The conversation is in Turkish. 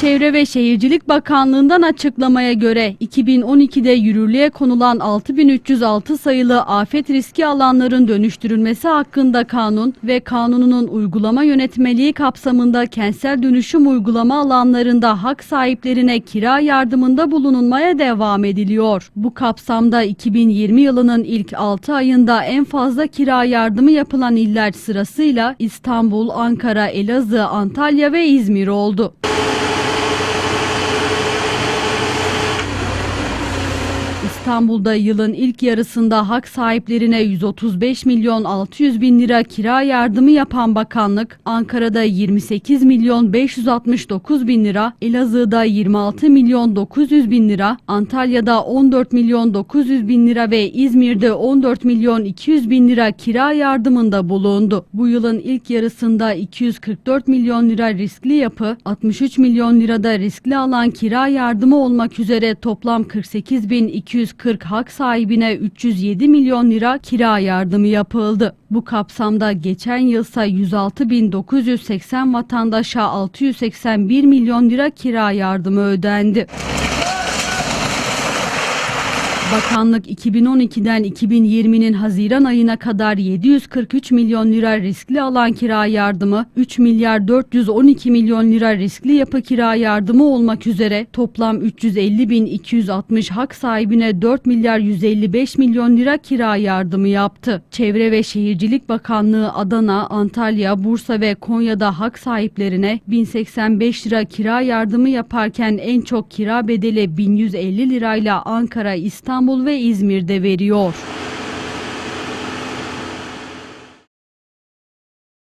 Çevre ve Şehircilik Bakanlığı'ndan açıklamaya göre 2012'de yürürlüğe konulan 6306 sayılı afet riski alanların dönüştürülmesi hakkında kanun ve kanununun uygulama yönetmeliği kapsamında kentsel dönüşüm uygulama alanlarında hak sahiplerine kira yardımında bulunulmaya devam ediliyor. Bu kapsamda 2020 yılının ilk 6 ayında en fazla kira yardımı yapılan iller sırasıyla İstanbul, Ankara, Elazığ, Antalya ve İzmir oldu. İstanbul'da yılın ilk yarısında hak sahiplerine 135 milyon 600 bin lira kira yardımı yapan bakanlık, Ankara'da 28 milyon 569 bin lira, Elazığ'da 26 milyon 900 bin lira, Antalya'da 14 milyon 900 bin lira ve İzmir'de 14 milyon 200 bin lira kira yardımında bulundu. Bu yılın ilk yarısında 244 milyon lira riskli yapı, 63 milyon lirada riskli alan kira yardımı olmak üzere toplam 48 bin 240 hak sahibine 307 milyon lira kira yardımı yapıldı. Bu kapsamda geçen yılsa 106.980 vatandaşa 681 milyon lira kira yardımı ödendi. Bakanlık 2012'den 2020'nin Haziran ayına kadar 743 milyon lira riskli alan kira yardımı, 3 milyar 412 milyon lira riskli yapı kira yardımı olmak üzere toplam 350 bin 260 hak sahibine 4 milyar 155 milyon lira kira yardımı yaptı. Çevre ve Şehircilik Bakanlığı Adana, Antalya, Bursa ve Konya'da hak sahiplerine 1085 lira kira yardımı yaparken en çok kira bedeli 1150 lirayla Ankara, İstanbul ve İzmir'de veriyor.